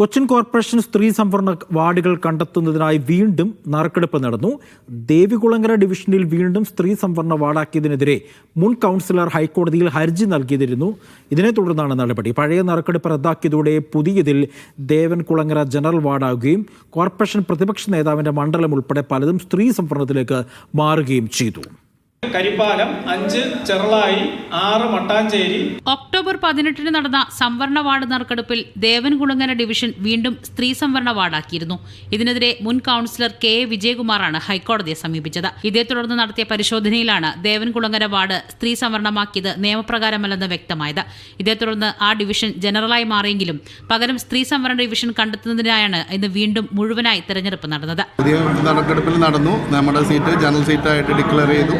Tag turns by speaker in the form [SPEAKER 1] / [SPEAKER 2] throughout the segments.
[SPEAKER 1] Cochin corporation സ്ത്രീ സംവരണ വാർഡുകൾ കണ്ടെത്തുന്നതിനായി വീണ്ടും നറുക്കെടുപ്പ് നടന്നു. ദേവികുളങ്ങര ഡിവിഷനിൽ വീണ്ടും സ്ത്രീ സംവരണ വാർഡാക്കിയതിനെതിരെ മുൻ കൗൺസിലർ ഹൈക്കോടതിയിൽ ഹർജി നൽകിയിരുന്നു ഇതിനെ തുടർന്നാണ് നടപടി. പഴയ നറുക്കെടുപ്പ് റദ്ദാക്കിയതോടെ പുതിയതിൽ ദേവൻകുളങ്ങര ജനറൽ വാർഡാകുകയും കോർപ്പറേഷൻ പ്രതിപക്ഷ നേതാവിന്റെ മണ്ഡലം ഉൾപ്പെടെ പലതും സ്ത്രീ സംവരണത്തിലേക്ക് മാറുകയും ചെയ്തു.
[SPEAKER 2] കരിപ്പാലം അഞ്ച് ചെറളായി ആറ് മട്ടാഞ്ചേരി
[SPEAKER 3] ഒക്ടോബർ പതിനെട്ടിന് നടന്ന സംവരണ വാർഡ് നറുക്കെടുപ്പിൽ ദേവൻകുളങ്ങര ഡിവിഷൻ വീണ്ടും സ്ത്രീ സംവരണ വാർഡാക്കിയിരുന്നു. ഇതിനെതിരെ മുൻ കൌൺസിലർ കെ വിജയകുമാറാണ് ഹൈക്കോടതിയെ സമീപിച്ചത്. ഇതേ തുടർന്ന് നടത്തിയ പരിശോധനയിലാണ് ദേവൻകുളങ്ങര വാർഡ് സ്ത്രീ സംവരണമാക്കിയത് നിയമപ്രകാരമല്ലെന്ന് വ്യക്തമായത്. ഇതേ തുടർന്ന് ആ ഡിവിഷൻ ജനറലായി മാറിയെങ്കിലും പകരം സ്ത്രീ സംവരണ ഡിവിഷൻ കണ്ടെത്തുന്നതിനായാണ് ഇന്ന് വീണ്ടും മുഴുവനായി തെരഞ്ഞെടുപ്പ് നടന്നത്.
[SPEAKER 4] നറുക്കെടുപ്പിൽ നടന്നു. നമ്മുടെ സീറ്റ് ജനറൽ സീറ്റായിട്ട് ഡിക്ലെയർ ചെയ്തു.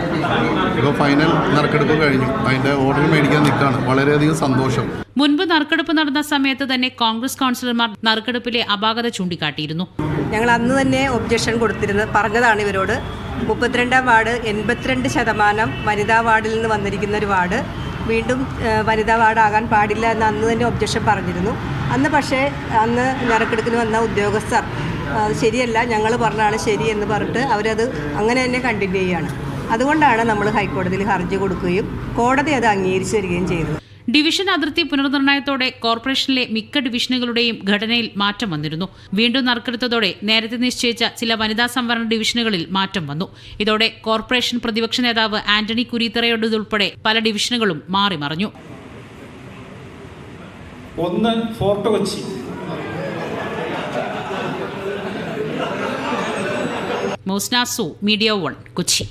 [SPEAKER 4] ഇപ്പോൾ ഫൈനൽ നറുക്കെടുപ്പ് കഴിഞ്ഞു. അതിന്റെ ഓർഡർ മേടിക്കാൻ നിൽക്കുകയാണ്. വളരെയധികം സന്തോഷം.
[SPEAKER 3] മുൻപ് നറുക്കെടുപ്പ് നടന്ന സമയത്ത് തന്നെ കോൺഗ്രസ് കൗൺസിലർമാർ നറുക്കെടുപ്പിലെ അപാകത ചൂണ്ടിക്കാട്ടിയിരുന്നു.
[SPEAKER 5] ഞങ്ങൾ അന്ന് തന്നെ ഒബ്ജക്ഷൻ കൊടുത്തിരുന്നത് പറഞ്ഞതാണ് ഇവരോട്. മുപ്പത്തിരണ്ടാം വാർഡ് എൺപത്തിരണ്ട് ശതമാനം വനിതാ വാർഡിൽ നിന്ന് വന്നിരിക്കുന്ന ഒരു വാർഡ്. വീണ്ടും വനിതാ വാർഡാകാൻ പാടില്ല എന്ന് അന്ന് തന്നെ ഒബ്ജക്ഷൻ പറഞ്ഞിരുന്നു. അന്ന് പക്ഷേ അന്ന് നറുക്കെടുക്കിന് വന്ന ഉദ്യോഗസ്ഥർ അത് ശരിയല്ല ഞങ്ങൾ പറഞ്ഞാണ് ശരി എന്ന് പറഞ്ഞിട്ട് അവരത് അങ്ങനെ തന്നെ കണ്ടിന്യൂ ചെയ്യുകയാണ്. അതുകൊണ്ടാണ് നമ്മൾ ഹൈക്കോടതിയിൽ ഹർജി കൊടുക്കുകയും കോടതി അത് അംഗീകരിച്ചു തരികയും ചെയ്തത്.
[SPEAKER 3] ഡിവിഷൻ അതിർത്തി പുനർനിർണയത്തോടെ കോർപ്പറേഷനിലെ മിക്ക ഡിവിഷനുകളുടെയും ഘടനയിൽ മാറ്റം വന്നിരുന്നു. വീണ്ടും നറുക്കെടുത്തതോടെ നേരത്തെ നിശ്ചയിച്ച ചില വനിതാ സംവരണ ഡിവിഷനുകളിൽ മാറ്റം വന്നു. ഇതോടെ കോർപ്പറേഷൻ പ്രതിപക്ഷ നേതാവ് ആന്റണി കുരീത്തറയുടേതുൾപ്പെടെ പല ഡിവിഷനുകളും മാറി മറിഞ്ഞു.
[SPEAKER 2] ഒന്ന് ഫോർട്ട് കൊച്ചി.
[SPEAKER 3] മോസ്നാസു മീഡിയ വൺ കൊച്ചി.